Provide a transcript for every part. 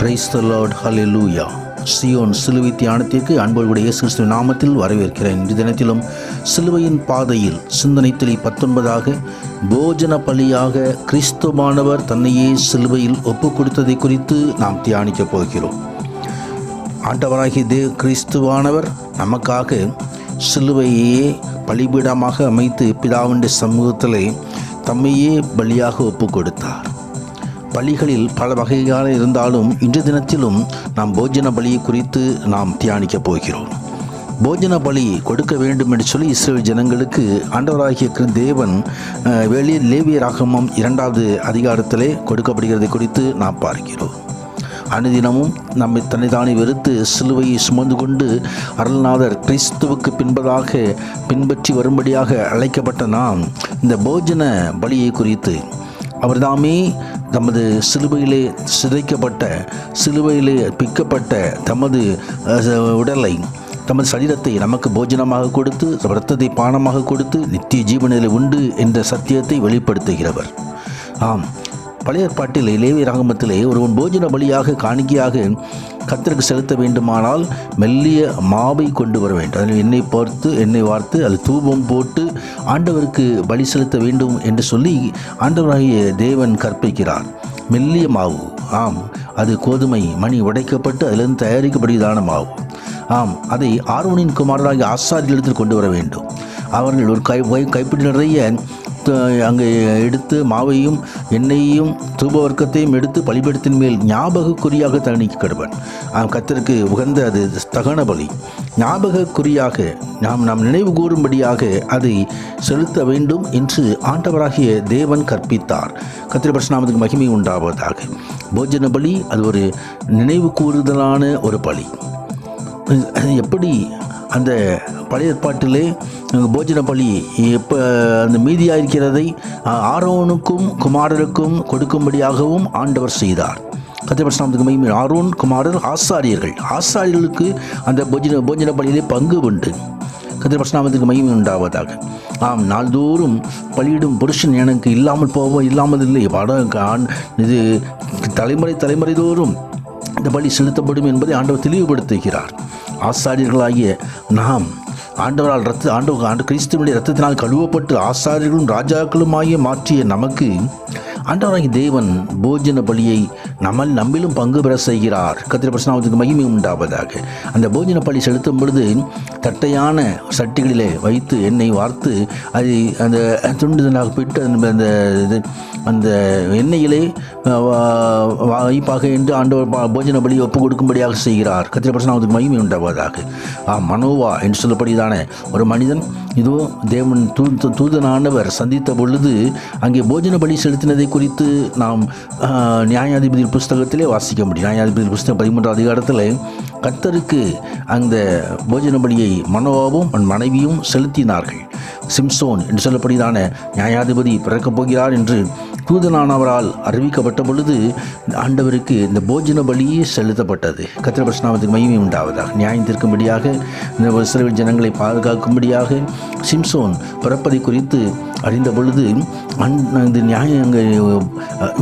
Price the Lord ஹalleluya சியோன் சிலுவை தியானத்திற்கு அன்பர்களுடைய இயேசு நாமத்தில் வரவேற்கிறேன். இந்த தினத்திலும் சிலுவையின் பாதையில் சிந்தனை தெளி பத்தொன்பதாக போஜன பலியாக கிறிஸ்துவானவர் தன்னையே சிலுவையில் ஒப்பு கொடுத்ததை குறித்து நாம் தியானிக்கப் போகிறோம். ஆண்டவராகிய தேவ் கிறிஸ்துவானவர் நமக்காக சிலுவையே பலிபீடமாக அமைத்து பிதாவுடைய சமூகத்திலே தம்மையே பலியாக ஒப்பு கொடுத்தார் பலிகளில் பல வகையாக இருந்தாலும் இன்று தினத்திலும் நாம் போஜன பலியை குறித்து நாம் தியானிக்கப் போகிறோம். போஜன பலி கொடுக்க வேண்டும் என்று சொல்லி இஸ்ரேல் ஜனங்களுக்கு ஆண்டவராகிய தேவன் அஹ், வெளியே லேவிய ராகமம் இரண்டாவது அதிகாரத்திலே கொடுக்கப்படுகிறது குறித்து நாம் பார்க்கிறோம். அனுதினமும் நம்மை தன்னைதானே வெறுத்து சிலுவையை சுமந்து கொண்டு அருள்நாதர் கிறிஸ்துவுக்கு பின்பதாக பின்பற்றி வரும்படியாக அழைக்கப்பட்ட நாம் இந்த போஜன பலியை குறித்து அவர்தாமே தமது சிலுவையிலே சிதைக்கப்பட்ட சிலுவையிலே பிக்கப்பட்ட தமது உடலை தமது சரீரத்தை நமக்கு போஜனமாக கொடுத்து இரத்தத்தை பானமாக கொடுத்து நித்திய ஜீவனில் உண்டு என்ற சத்தியத்தை வெளிப்படுத்துகிறவர். ஆம். பழைய ஏற்பாட்டிலே லேவி ராகமத்திலே ஒருவன் போஜன பலியாக காணிக்கையாக கத்திற்கு செலுத்த வேண்டுமானால் மெல்லிய மாவை கொண்டு வர வேண்டும். அதில் எண்ணெய் பார்த்து எண்ணெய் வார்த்து அதில் தூபம் போட்டு ஆண்டவருக்கு பலி செலுத்த வேண்டும் என்று சொல்லி ஆண்டவராகிய தேவன் கற்பிக்கிறார். மெல்லிய மாவு. ஆம் அது கோதுமை மணி உடைக்கப்பட்டு அதிலிருந்து தயாரிக்கப்படுகிறதான மாவு. ஆம் அதை ஆர்வனின் குமாரராகிய ஆசாரியத்தில் கொண்டு வர வேண்டும். அவர்கள் ஒரு கை கைப்பிடி நிறைய அங்கே எடுத்து மாவையும் எண்ணெயையும் தூபவர்க்கத்தையும் எடுத்து பலிபீடத்தின் மேல் ஞாபக குறியாக தணிக்க கடுவன் கத்திற்கு உகந்த அது தகன பலி. ஞாபக குறியாக நாம் நாம் நினைவு கூறும்படியாக அதை செலுத்த வேண்டும் என்று ஆண்டவராகிய தேவன் கற்பித்தார். கத்திர பிரசனாமத்துக்கு மகிமை உண்டாவதாக. போஜன பலி அது ஒரு நினைவு கூறுதலான ஒரு பலி. எப்படி அந்த பழைய ஏற்பாட்டிலே போஜன பலி இப்போ அந்த மீதியாக இருக்கிறதை ஆரோனுக்கும் குமாரருக்கும் கொடுக்கும்படியாகவும் ஆண்டவர் செய்தார். கத்திரபட்சணத்துக்கு மகிமை. ஆரோன் குமாரர் ஆசாரியர்கள். ஆசாரியர்களுக்கு அந்த போஜன போஜன பலியிலே பங்கு உண்டு. கத்திரபட்சநாமத்துக்கு மகிமை உண்டாவதாக. ஆம் நாள்தோறும் பலியிடும் புருஷன் எனக்கு இல்லாமல் போவோம் இல்லாமல் இல்லை. படம் இது தலைமுறை தலைமுறை தோறும் இந்த பலி செலுத்தப்படும் என்பதை ஆண்டவர் தெளிவுபடுத்துகிறார். ஆசாரியர்களாகிய நாம் ஆண்டவரால் ரத்த ஆண்டவர் ஆண்டு கிறிஸ்துவனுடைய ரத்தத்தினால் கழுவப்பட்டு ஆசாரியர்களும் ராஜாக்களுமாகிய மாற்றிய நமக்கு ஆண்டவராகிய தேவன் போஜன பலியை நம்மள் நம்பிலும் பங்கு பெற செய்கிறார். கத்திர பிரசனாவதுக்கு மகிமை உண்டாவதாக. அந்த போஜன பள்ளி செலுத்தும் பொழுது தட்டையான சட்டிகளிலே வைத்து எண்ணெய் வார்த்து அதை அந்த துண்டுதலாக பிட்டு அந்த அந்த இது அந்த எண்ணெயிலே வா- வாய்ப்பாக என்று ஆண்டவர் பா- போஜன பலி ஒப்பு கொடுக்கும்படியாக செய்கிறார். கத்திர பிரசனாவதுக்கு மகிமை உண்டாவதாக. ஆ மனோவா என்று சொல்லப்படிதானே ஒரு மனிதன் இதோ தேவன் தூ தூதனானவர் சந்தித்த பொழுது அங்கே போஜன பலி செலுத்தினதை குறித்து நாம் நியாயாதிபதி புஸ்தகத்திலே வாசிக்க முடியும். நியாயாதிபதி புஸ்தகம் பதிமூன்றாம் அதிகாரத்தில் கர்த்தருக்கு அந்த போஜன பலியை மனோவாவும் மனைவியும் செலுத்தினார்கள். சிம்சோன் என்று சொல்லப்படுகிறான நியாயாதிபதி பிறக்கப் போகிறார் என்று தூதனானவரால் அறிவிக்கப்பட்ட பொழுது ஆண்டவருக்கு இந்த போஜன பலியே செலுத்தப்பட்டது. கத்திர பிரசனாமத்துக்கு மகிமை உண்டாவதாக. நியாயம் தீர்க்கும்படியாக இந்த சிறுவில் ஜனங்களை பாதுகாக்கும்படியாக சிம்சோன் பிறப்பதை குறித்து அறிந்த பொழுது அந் இந்த நியாய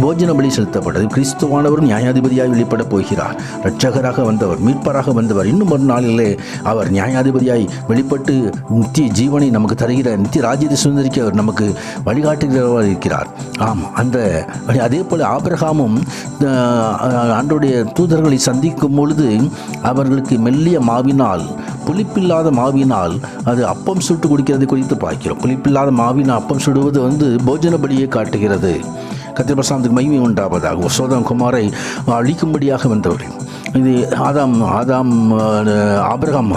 போஜன பலி செலுத்தப்பட்டது. கிறிஸ்துவானவர் நியாயாதிபதியாக வெளிப்படப் போகிறார். இரட்சகராக வந்தவர் மீட்பராக வந்தவர். இன்னும் ஒரு நாளிலே அவர் நியாயாதிபதியாய் வெளிப்பட்டு நித்திய ஜீவனை நமக்கு தருகிற நித்திய ராஜ்யத்தை சுதந்திரிக்க அவர் நமக்கு வழிகாட்டுகிறவர் இருக்கிறார். ஆம் அந்த அதே போல் ஆபிரகாமும் அன்றைய தூதர்களை சந்திக்கும் பொழுது அவர்களுக்கு மெல்லிய மாவினால் புளிப்பில்லாத மாவினால் அது அப்பம் சுட்டு குடிக்கிறது குறித்து பார்க்கிறோம். புளிப்பில்லாத மாவினால் அப்பம் சுடுவது வந்து போஜன பலியை காட்டுகிறது கத்திரபிரசாந்தத்துக்கு மகிமை உண்டாவதாக சோதம் குமாரை அழிக்கும்படியாக வந்தவர்கள் இது ஆதாம் ஆதாம் ஆபரகம்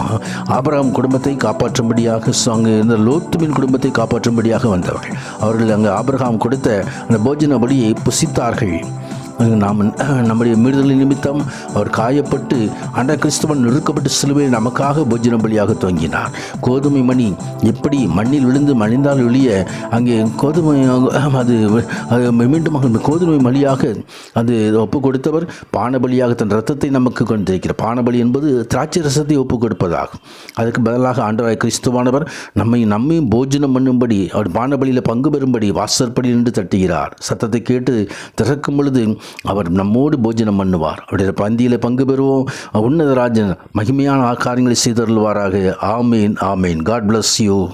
ஆபரகம் குடும்பத்தை காப்பாற்றும்படியாக அங்கே இருந்த லோத்துமின் குடும்பத்தை காப்பாற்றும்படியாக வந்தவர்கள் அவர்கள் அங்கே ஆபிரகாம் கொடுத்த அந்த போஜன பலியை புசித்தார்கள். நாம் நம்முடைய மீறுதல் நிமித்தம் அவர் காயப்பட்டு அண்ட கிறிஸ்துவன் நெருக்கப்பட்டு சிலுவையில் நமக்காக போஜன பலியாக தொங்கினார் கோதுமை மணி எப்படி மண்ணில் விழுந்து மணிந்தால் ஒழிய அங்கே கோதுமை அது மீண்டும் கோதுமை மலியாக அது ஒப்பு கொடுத்தவர் பானபலியாக தன் ரத்தத்தை நமக்கு கொண்டிருக்கிறார் பானபலி என்பது திராட்சை ரசத்தை ஒப்பு கொடுப்பதாகும் அதுக்கு பதிலாக ஆண்டவராய் கிறிஸ்துவானவர் நம்மை நம்மையும் போஜனம் பண்ணும்படி அவர் பானபலியில் பங்கு பெறும்படி வாசற்படி நின்று தட்டுகிறார். சத்தத்தை கேட்டு திறக்கும் பொழுது அவர் நம்மோடு போஜனம் பண்ணுவார். அவருடைய பந்தியில் பங்கு பெறுவோம். உன்னதராஜன் மகிமையான காரியங்களை செய்தருள்வாராக. ஆமீன் ஆமீன். God bless you